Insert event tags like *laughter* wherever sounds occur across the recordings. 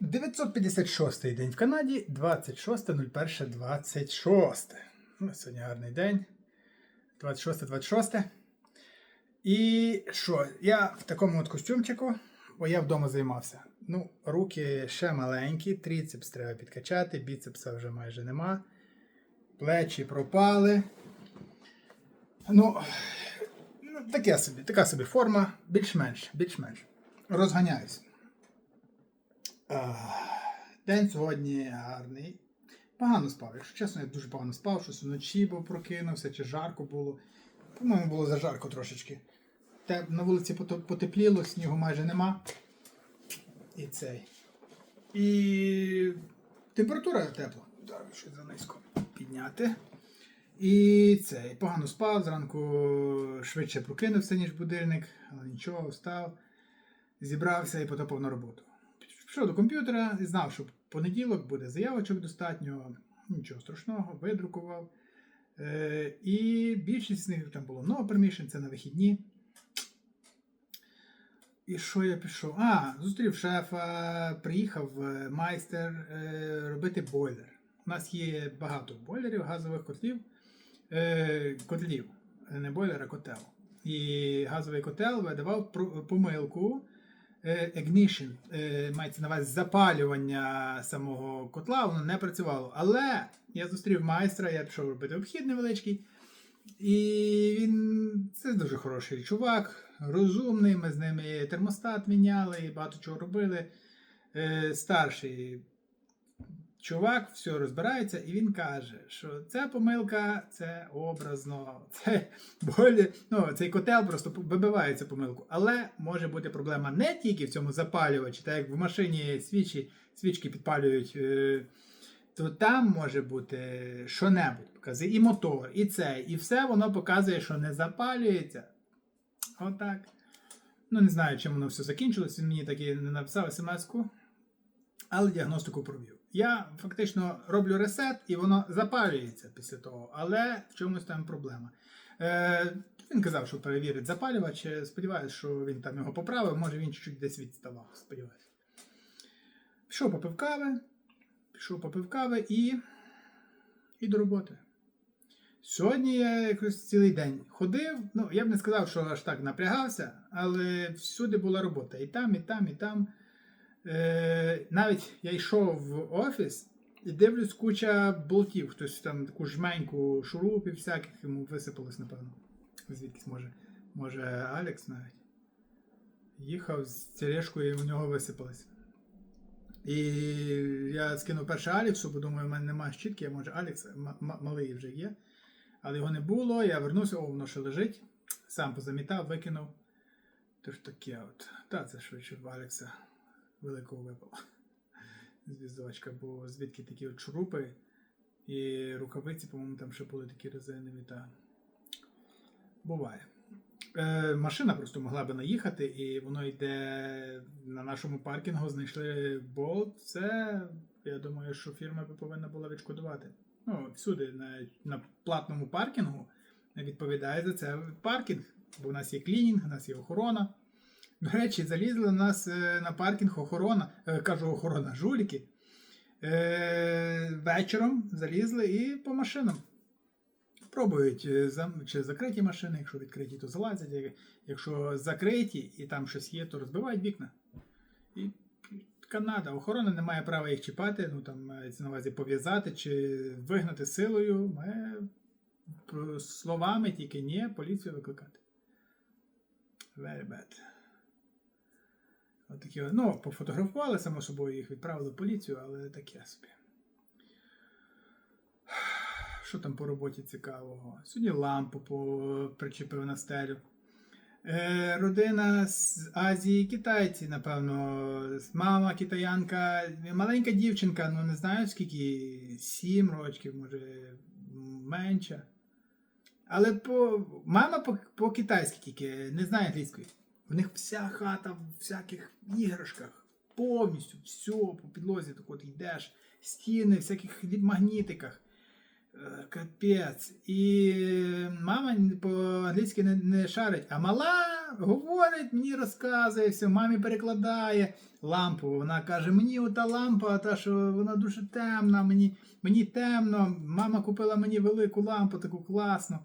956 день в Канаді, 26.01.26. Ну, сьогодні гарний день. 26-26. І що? Я в такому от костюмчику, бо я вдома займався. Ну, руки ще маленькі, тріцепс треба підкачати, біцепса вже майже нема. Плечі пропали. Ну, ну таке собі, така собі форма, більш-менш, більш-менш. Розганяюсь. Ах, День сьогодні гарний. Погано спав. Якщо чесно, я дуже погано спав, щось вночі був прокинувся, чи жарко було. По-моєму, було зажарко трошечки. Те, на вулиці потепліло, снігу майже нема. І цей. І температура тепла. Зараз щось занизько підняти. І цей. Погано спав, зранку швидше прокинувся, ніж будильник, але нічого, встав, зібрався і потопав на роботу. Пішов до комп'ютера і знав, що понеділок буде заявочок достатньо, нічого страшного, видрукував. Е, і більшість з них там було no permission, це на вихідні. І що я пішов? А, зустрів шефа, приїхав е, майстер е, робити бойлер. У нас є багато бойлерів, газових котлів. Е, котлів, не бойлер, а котел. І газовий котел видавав помилку ignition, е, мається на увазі запалювання самого котла, воно не працювало. Але я зустрів майстра, я пішов робити обхід невеличкий. І він це дуже хороший чувак, розумний. Ми з ними термостат міняли і багато чого робили. Е, старший чувак все розбирається, і він каже, що ця помилка це образно, *laughs* це болі. Ну, цей котел просто вибиває цю помилку. Але може бути проблема не тільки в цьому запалювачі, так як в машині свічі, свічки підпалюють. е, то там може бути що-небудь. Показує і мотор, і це, і все воно показує, що не запалюється. Отак. Ну, не знаю, чим воно все закінчилось. Він мені таки не написав смс-ку, але діагностику провів. Я фактично роблю ресет, і воно запалюється після того, але в чомусь там проблема. Е, він казав, що перевірить запалювач. Сподіваюся, що він там його поправив, може він чуть-чуть десь відставав. Сподіваюся. Пішов попив кави, пішов попив кави і, і до роботи. Сьогодні я якось цілий день ходив. Ну, я б не сказав, що аж так напрягався, але всюди була робота. І там, і там, і там. Е, навіть я йшов в офіс і дивлюсь куча болтів. Хтось там таку жменьку шурупів всяких йому висипалось, напевно. Звідкись може, може Алекс навіть. Їхав з тележкою і в нього висипалось. І я скинув перше Аліксу, бо думаю, в мене немає щітки, може м- малий вже є. Але його не було, я вернувся, о, воно ще лежить. Сам позамітав, викинув. Тож таке от. Та це швидше в Алекса великого випало. *laughs* З візочка, бо звідки такі от шурупи і рукавиці, по-моєму, там ще були такі резинові. Та... Буває. Е, машина просто могла би наїхати, і воно йде на нашому паркінгу, знайшли болт. Це, я думаю, що фірма би повинна була відшкодувати. Ну, всюди, на, на платному паркінгу відповідає за це паркінг, бо у нас є клінінг, у нас є охорона. До речі, залізли у нас е, на паркінг охорона, е, кажу охорона, жуліки. Е, вечором залізли і по машинам. Пробують, чи закриті машини, якщо відкриті, то залазять. Якщо закриті і там щось є, то розбивають вікна. І Канада, охорона не має права їх чіпати, ну там на увазі пов'язати чи вигнати силою. Ми словами тільки ні, поліцію викликати. Very bad. От такі, от, ну, пофотографували, само собою, їх відправили в поліцію, але таке собі. Що там по роботі цікавого? Сьогодні лампу причепив на стелю. Е, родина з Азії, китайці, напевно. Мама китаянка, маленька дівчинка, ну не знаю скільки, сім років, може менше. Але по... мама по- по-китайськи тільки не знає англійської. В них вся хата в всяких іграшках. Повністю все по підлозі так от йдеш, стіни, всяких магнітиках. Е, Капець. І мама по-англійськи не, не шарить, а мала говорить, мені розказує, все, мамі перекладає лампу. Вона каже: мені ота лампа, та що вона дуже темна, мені, мені темно. Мама купила мені велику лампу, таку класну.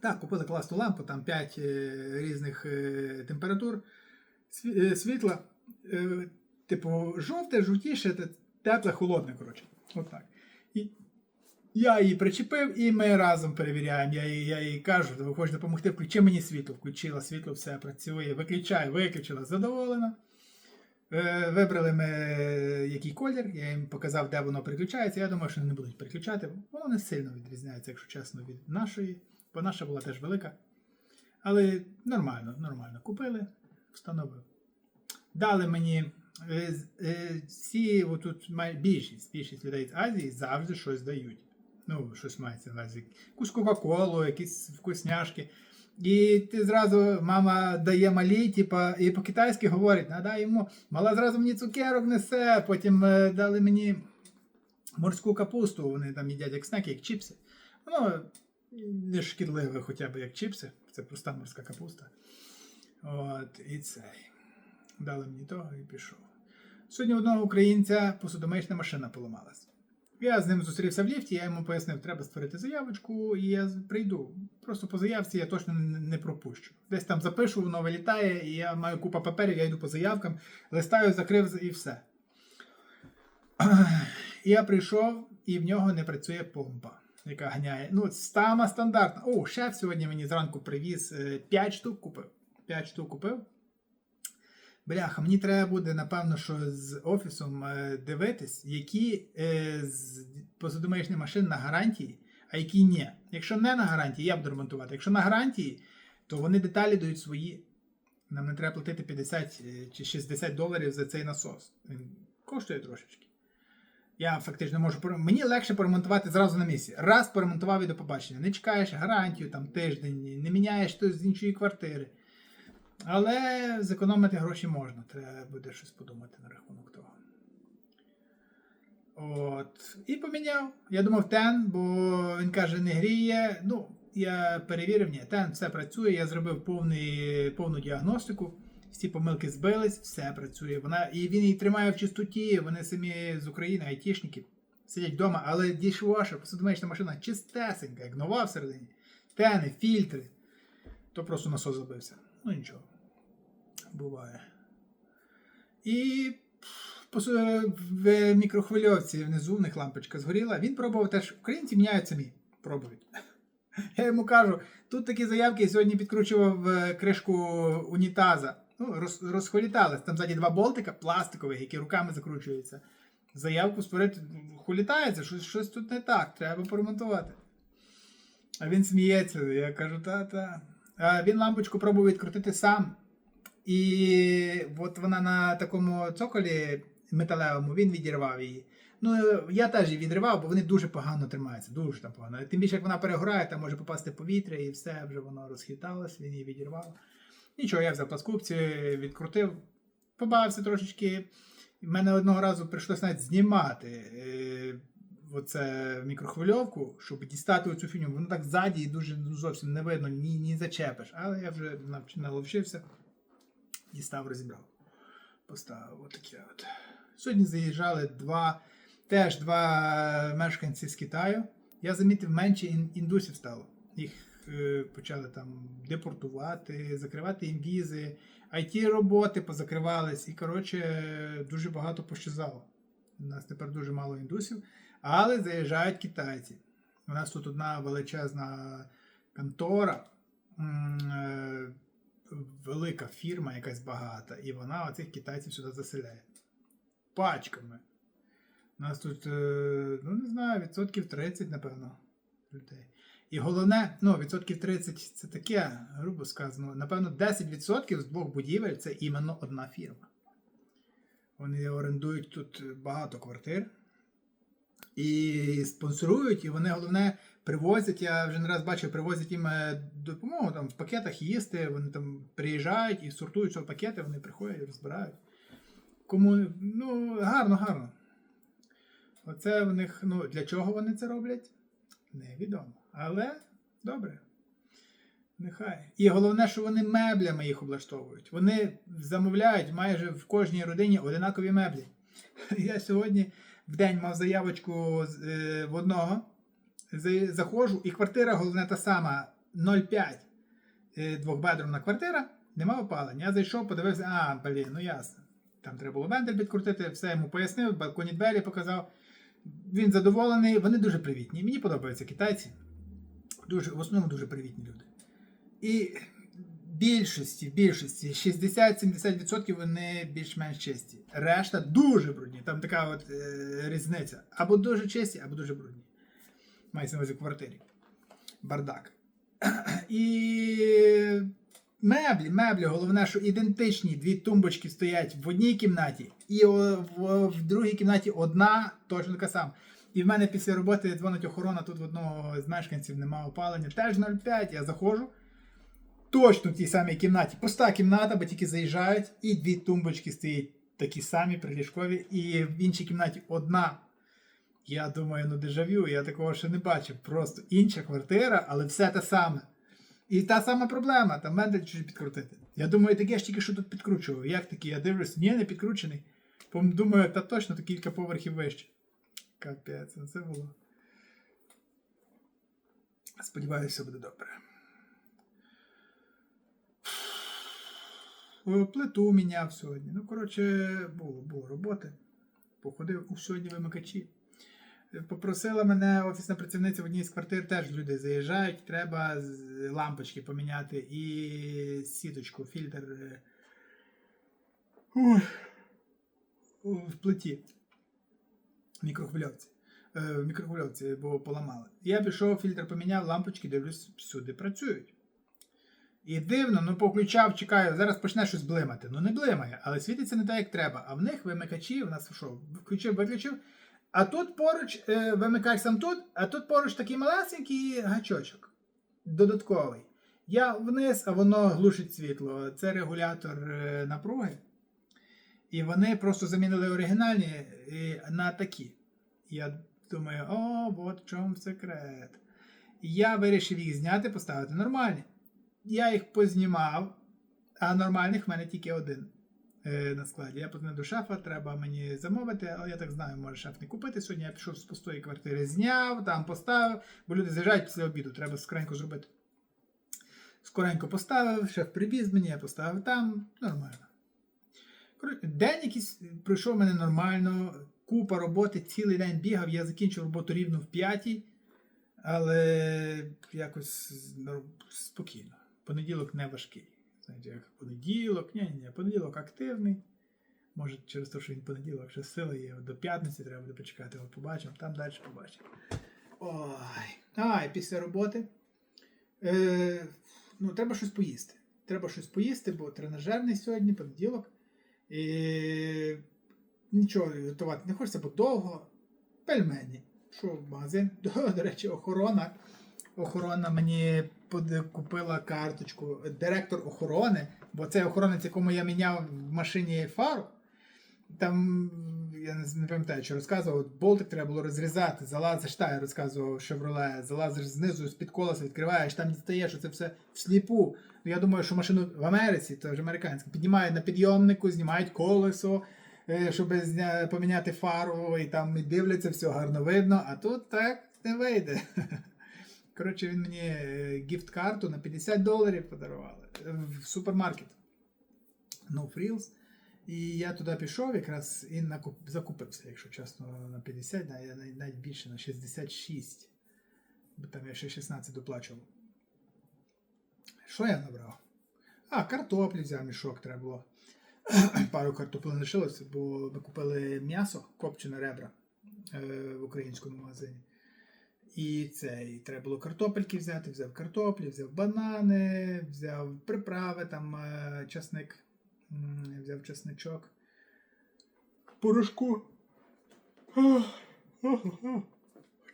Так, купили класну лампу, там 5 різних е, температур е, світла. Е, типу, жовте, жовтіше, тепле, холодне, коротше. Отак. І я її причепив, і ми разом перевіряємо. Я їй, я їй кажу, ви хочете допомогти, включи мені світло. Включила світло, все працює. Виключаю, виключила, задоволена. Е, Вибрали ми е, який колір, я їм показав, де воно переключається. Я думаю, що не будуть переключати. Воно не сильно відрізняється, якщо чесно, від нашої, бо наша була теж велика. Але нормально, нормально. Купили, встановив. Дали мені е, е, всі, отут більшість, більшість людей з Азії завжди щось дають. Ну, щось мається на увазі. Якусь Кока-Колу, якісь вкусняшки. І ти зразу, мама дає малій, типа, і по-китайськи говорить, надай йому. Мала зразу мені цукерок несе, потім е, дали мені морську капусту, вони там їдять як снеки, як чіпси. Воно не шкідливе хоча б як чіпси, це проста морська капуста. От, і цей. Дали мені того і пішов. Сьогодні одного українця посудомиючна машина поламалась. Я з ним зустрівся в ліфті, я йому пояснив, треба створити заявочку, і я прийду. Просто по заявці я точно не пропущу. Десь там запишу, воно вилітає, і я маю купа паперів, я йду по заявкам, листаю, закрив і все. *clears throat* Я прийшов, і в нього не працює помпа, яка ганяє. Ну, сама стандартна. О, шеф сьогодні мені зранку привіз 5 штук купив. 5 штук купив. Бляха, мені треба буде, напевно, що з офісом е, дивитись, які е, з посудомиючних машин на гарантії, а які ні. Якщо не на гарантії, я буду ремонтувати. Якщо на гарантії, то вони деталі дають свої. Нам не треба платити 50 е, чи 60 доларів за цей насос. Він коштує трошечки. Я фактично можу Мені легше поремонтувати зразу на місці. Раз поремонтував і до побачення. Не чекаєш гарантію там тиждень, не міняєш то з іншої квартири. Але зекономити гроші можна. Треба буде щось подумати на рахунок того. От. І поміняв. Я думав тен, бо він каже, не гріє. Ну, я перевірив, ні, тен все працює. Я зробив повний, повну діагностику. Всі помилки збились, все працює. Вона, і він її тримає в чистоті. Вони самі з України, айтішники, сидять вдома, але дішвошер, посудомиючна машина чистесенька, як нова всередині. Тени, фільтри. То просто насос забився. Ну нічого. Буває. І в мікрохвильовці внизу в них лампочка згоріла. Він пробував теж. Українці міняють самі. Пробують. *laughs* Я йому кажу, тут такі заявки сьогодні підкручував е, кришку унітаза. Ну, роз, розхоліталась. Там ззаді два болтика пластикових, які руками закручуються. Заявку сперед хулітається, щось, щось тут не так, треба поремонтувати. А він сміється. Я кажу, та-та. А він лампочку пробував відкрутити сам. І от вона на такому цоколі металевому він відірвав її. Ну, я теж її відривав, бо вони дуже погано тримаються, дуже там погано. Тим більше, як вона перегорає, там може попасти повітря і все, вже воно розхиталось, він її відірвав. Нічого, я взяв пласкупці, відкрутив, побавився трошечки. В мене одного разу прийшлося навіть знімати е, оце мікрохвильовку, щоб дістати оцю фігню. Воно так ззаді і дуже ну, зовсім не видно, ні, ні зачепиш. Але я вже наловчився, дістав, розібрав. Поставив отаке от. Сьогодні заїжджали два, теж два мешканці з Китаю. Я замітив, менше індусів стало. Їх почали там депортувати, закривати їм візи, it роботи позакривались, і коротше дуже багато пощазало. У нас тепер дуже мало індусів, але заїжджають китайці. У нас тут одна величезна контора, е, велика фірма, якась багата, і вона оцих китайців сюди заселяє. Пачками. У нас тут, е, ну не знаю, відсотків 30, напевно, людей. І головне, ну, відсотків 30 це таке, грубо сказано, напевно, 10% з двох будівель це іменно одна фірма. Вони орендують тут багато квартир і спонсорують, і вони головне привозять. Я вже не раз бачив, привозять їм е, допомогу там в пакетах їсти. Вони там приїжджають і сортують ці пакети, вони приходять, і розбирають. Кому ну гарно, гарно. Оце в них, ну для чого вони це роблять? Невідомо. Але добре. Нехай. І головне, що вони меблями їх облаштовують. Вони замовляють майже в кожній родині одинакові меблі. *laughs* Я сьогодні в день мав заявочку е, в одного. Заходжу, і квартира, головне, та сама 0,5 е, двохбедрумна квартира, нема опалення. Я зайшов, подивився, а, блін, ну ясно. Там треба було вентиль підкрутити, все йому пояснив, балконі двері показав. Він задоволений, вони дуже привітні. Мені подобаються китайці. Дуже, в основному дуже привітні люди. І більшості, в більшості, 60-70% вони більш-менш чисті. Решта дуже брудні. Там така от е, різниця. Або дуже чисті, або дуже брудні. Мається на увазі в квартирі. Бардак. *clears throat* І меблі, меблі, головне, що ідентичні дві тумбочки стоять в одній кімнаті, і о- в, в другій кімнаті одна, точно така сама. І в мене після роботи дзвонить охорона, тут в одного з мешканців немає опалення. Теж 0,5, я заходжу. Точно в тій самій кімнаті. Пуста кімната, бо тільки заїжджають, і дві тумбочки стоять такі самі приліжкові, і в іншій кімнаті одна. Я думаю, ну дежавю, я такого ще не бачив. Просто інша квартира, але все те саме. І та сама проблема, там мене чуть підкрутити. Я думаю, таке ж тільки що тут підкручував. Як такий? Я дивлюсь, ні, не підкручений. Думаю, та точно то кілька поверхів вище. Капець, ну це було. Сподіваюся, буде добре. Плиту міняв сьогодні. Ну, коротше, було, було роботи. Походив у сьогодні вимикачі. Попросила мене офісна працівниця в одній з квартир, теж люди заїжджають, треба лампочки поміняти і сіточку, фільтр е, ой, в плиті. Мікрохвильовці. Е, В мікрохвильовці, бо поламали. Я пішов, фільтр поміняв, лампочки, дивлюсь, всюди працюють. І дивно, ну повключав, чекаю, зараз почне щось блимати. Ну не блимає, але світиться не так, як треба. А в них вимикачі, в нас що, включив, виключив. А тут поруч е, вимикач сам тут, а тут поруч такий малесенький гачочок. Додатковий. Я вниз, а воно глушить світло. Це регулятор е, напруги. І вони просто замінили оригінальні е, на такі. Я думаю, о, от в чому секрет. Я вирішив їх зняти, поставити нормальні. Я їх познімав, а нормальних в мене тільки один е, на складі. Я подзвонив до шефа, треба мені замовити, але я так знаю, може шеф не купити сьогодні. Я пішов з пустої квартири, зняв, там поставив, бо люди заїжджають після обіду, треба скоренько зробити. Скоренько поставив, шеф привіз мені, я поставив там, нормально. День якийсь пройшов мене нормально, купа роботи, цілий день бігав, я закінчив роботу рівно в п'ятій, але якось спокійно. Понеділок не важкий. Знаєте, як понеділок, ні, ні, понеділок активний. Може, через те, що він понеділок, ще сила є. До п'ятниці треба буде почекати, от побачимо, там далі побачимо. Ой. А, і після роботи. Е, ну, треба щось поїсти. Треба щось поїсти, бо тренажерний сьогодні, понеділок. І нічого готувати не хочеться, бо довго. Пельмені. Що в магазин? *laughs* До, до речі, охорона. Охорона мені купила карточку. Директор охорони, бо це охоронець, якому я міняв в машині фару. Там, я не, пам'ятаю, що розказував, болтик треба було розрізати, залазиш, та я розказував Chevrolet, залазиш знизу з-під колеса, відкриваєш, там дістаєш, що це все всліпу. Ну, я думаю, що машину в Америці, це вже американська, піднімають на підйомнику, знімають колесо, е, щоб зня... поміняти фару, і там і дивляться, все гарно видно, а тут так не вийде. *laughs* Коротше, він мені е, гіфт-карту на 50 доларів подарували е, в супермаркет. No frills. І я туди пішов якраз і накуп... закупився, якщо чесно, на 50, навіть, більше на 66. Бо там я ще 16 доплачував. Що я набрав? А, картоплі взяв мішок треба було. *coughs* Пару картоплин лишилося, бо ми купили м'ясо, копчене ребра е, в українському магазині. І це, і треба було картопельки взяти, взяв картоплі, взяв банани, взяв приправи, там е, часник, м, взяв часничок. Порошку.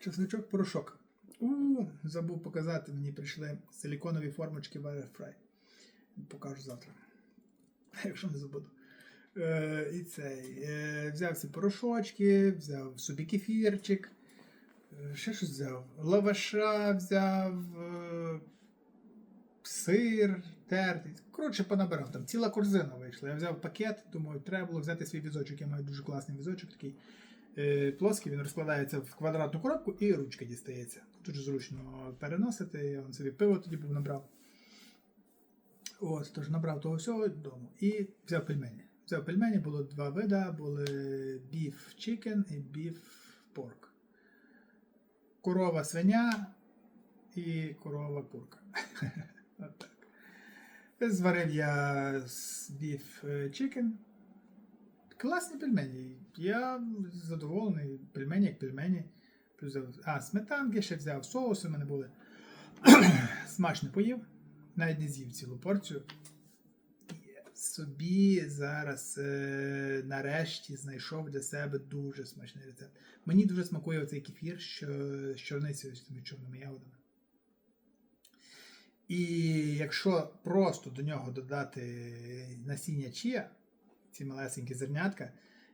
Часничок порошок. У, забув показати, мені прийшли силіконові формочки в Airfry. Покажу завтра. *laughs* Якщо не забуду. Е, і цей. Е, взяв ці порошочки, взяв собі кефірчик. Е, Ще щось взяв. Лаваша взяв, е, сир, тертий. Коротше, понабирав. Там ціла корзина вийшла. Я взяв пакет, думаю, треба було взяти свій візочок. Я маю дуже класний візочок, такий е, плоский, він розкладається в квадратну коробку і ручка дістається. Дуже зручно переносити. Я вон собі пиво тоді був набрав. Ось, тож набрав того всього додому. І взяв пельмені. Взяв пельмені, було два вида, були beef chicken і beef pork. Корова свиня і корова курка. *laughs* От. Зварив я з beef chicken. Класні пельмені. Я задоволений. Пельмені як пельмені. Плюс А, сметанки ще взяв, соуси в мене були. *clears throat* Смачно поїв. Навіть не з'їв цілу порцію. Собі зараз е, нарешті знайшов для себе дуже смачний рецепт. Мені дуже смакує оцей кефір, що з чорницею з тими чорними ягодами. І якщо просто до нього додати насіння чія, ці малесенькі зернятка,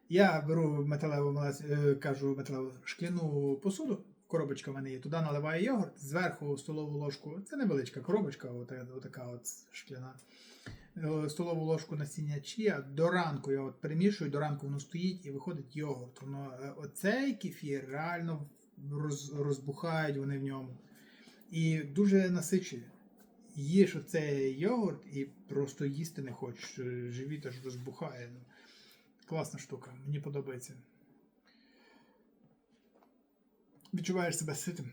я беру металеву е, кажу, металеву шкляну посуду, коробочка в мене є, туди наливаю йогурт, зверху столову ложку, це невеличка коробочка, ота- отака от шкляна. е, Столову ложку насіння чія. До ранку я от перемішую, до ранку воно стоїть і виходить йогурт. Воно, е, оцей кефір реально роз, розбухають вони в ньому. І дуже насичує. Їш оцей йогурт і просто їсти не хочеш. е, Живіт аж розбухає. Ну, класна штука, мені подобається. Відчуваєш себе ситим.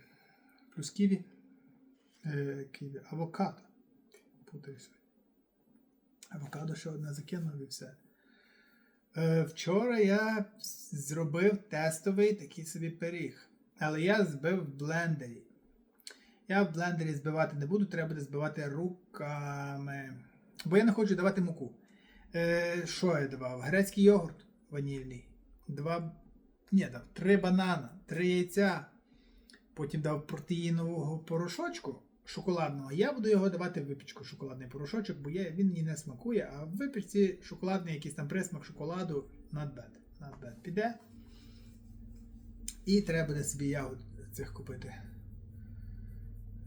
Плюс ківі. Е, ківі. Авокадо. Путаюся. Авокадо ще одне закинув і все. Е, вчора я зробив тестовий такий собі пиріг. Але я збив в блендері. Я в блендері збивати не буду, треба буде збивати руками. Бо я не хочу давати муку. Е, що я давав? Грецький йогурт ванільний. Два. Ні, дав три банана, три яйця. Потім дав протеїнового порошочку шоколадного. Я буду його давати в випічку шоколадний порошочок, бо я, він мені не смакує, а в випічці шоколадний якийсь там присмак шоколаду not bad. Not bad. Піде. І треба буде собі ягод цих купити.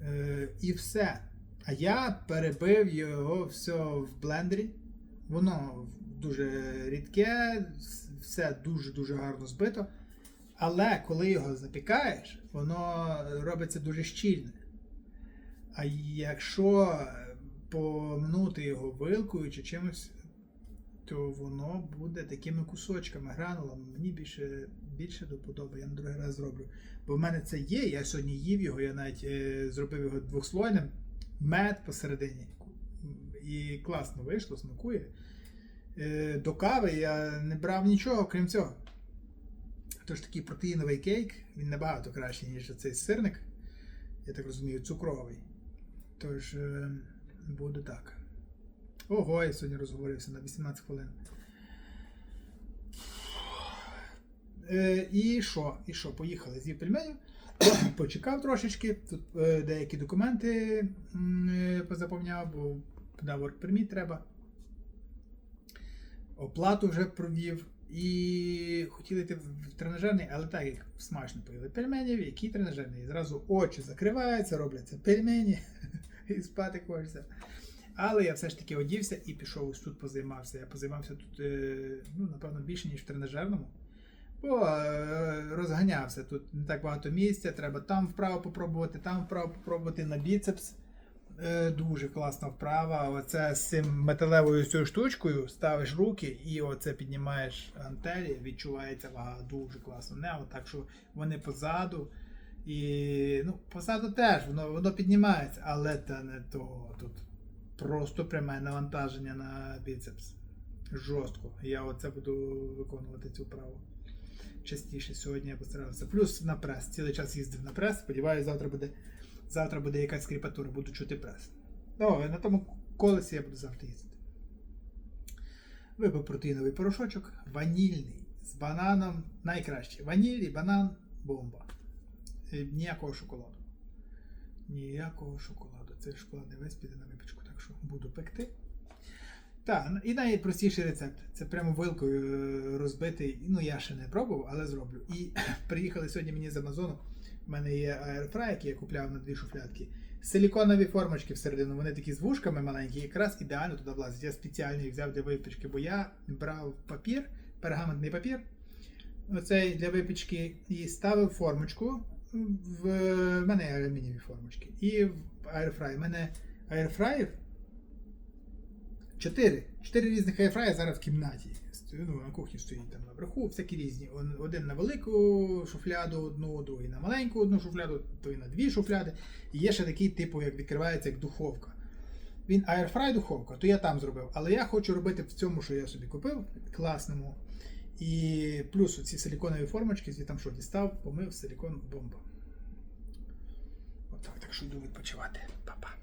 Е, і все. А я перебив його все в блендері. Воно дуже рідке, все дуже-дуже гарно збито. Але коли його запікаєш, воно робиться дуже щільне. А якщо помнути його вилкою чи чимось, то воно буде такими кусочками, гранулами. Мені більше, більше до подоби, я на другий раз зроблю. Бо в мене це є, я сьогодні їв його, я навіть е, зробив його двохслойним, мед посередині. І класно вийшло, смакує. Е, до кави я не брав нічого, крім цього. Тож такий протеїновий кейк, він набагато кращий, ніж цей сирник. Я так розумію, цукровий. Тож, е, буде так. Ого, я сьогодні розговорився на 18 хвилин. Е, і що? І що? Поїхали з'їв пельменів. *coughs* Почекав трошечки. Тут е, деякі документи е, позаповняв, бо на WorkPermit треба. Оплату вже провів. І хотіли йти в тренажерний, але так як смачно поїли пельменів, який тренажерний. І зразу очі закриваються, робляться пельмені *laughs* і спати хочеться. Але я все ж таки одівся і пішов ось тут позаймався. Я позаймався тут, ну, напевно, більше, ніж в тренажерному. Бо е, розганявся. Тут не так багато місця, треба там вправо попробувати, там вправо попробувати на біцепс. Е, Дуже класна вправа. Оце з цим металевою цією штучкою ставиш руки і оце піднімаєш гантелі, відчувається вага дуже класно. Не отак, що вони позаду. І ну, позаду теж воно, воно піднімається, але це не то. Тут просто пряме навантаження на біцепс. Жорстко. Я оце буду виконувати цю вправу. Частіше сьогодні я постарався. Плюс на прес. Цілий час їздив на прес. Сподіваюся, завтра буде. Завтра буде якась скріпатура, буду чути прес. Ну, на тому колесі я буду завжди їздити. Вибив протеїновий порошочок, ванільний з бананом найкраще. Ваніль і банан бомба. Е, Ніякого шоколаду. Ніякого шоколаду. Цей шоколад не весь піде на випічку, так що буду пекти. Так, і найпростіший рецепт. Це прямо вилкою е, розбитий. Ну, я ще не пробував, але зроблю. І *clears throat* приїхали сьогодні мені з Амазону. У мене є аерфрай, який я купляв на дві шуфлятки. Силіконові формочки всередину, вони такі з вушками маленькі, якраз ідеально туди влазять. Я спеціально їх взяв для випічки, бо я брав папір, пергаментний папір, оцей для випічки, і ставив формочку. В, в мене алюмінієві формочки. І в аерфрай. У мене аерфраїв Чотири. Чотири різних айфрая зараз в кімнаті. Ну, на кухні стоїть там наверху, всякі різні. Один на велику шуфляду, одну, другий на маленьку одну шуфляду, той на дві шуфляди. І є ще такий, типу, як відкривається як духовка. Він аерфрай духовка, то я там зробив. Але я хочу робити в цьому, що я собі купив, класному. І плюс ці силіконові формочки, звідти там що дістав, помив силікон бомба. Отак, так що йду відпочивати. Па-па.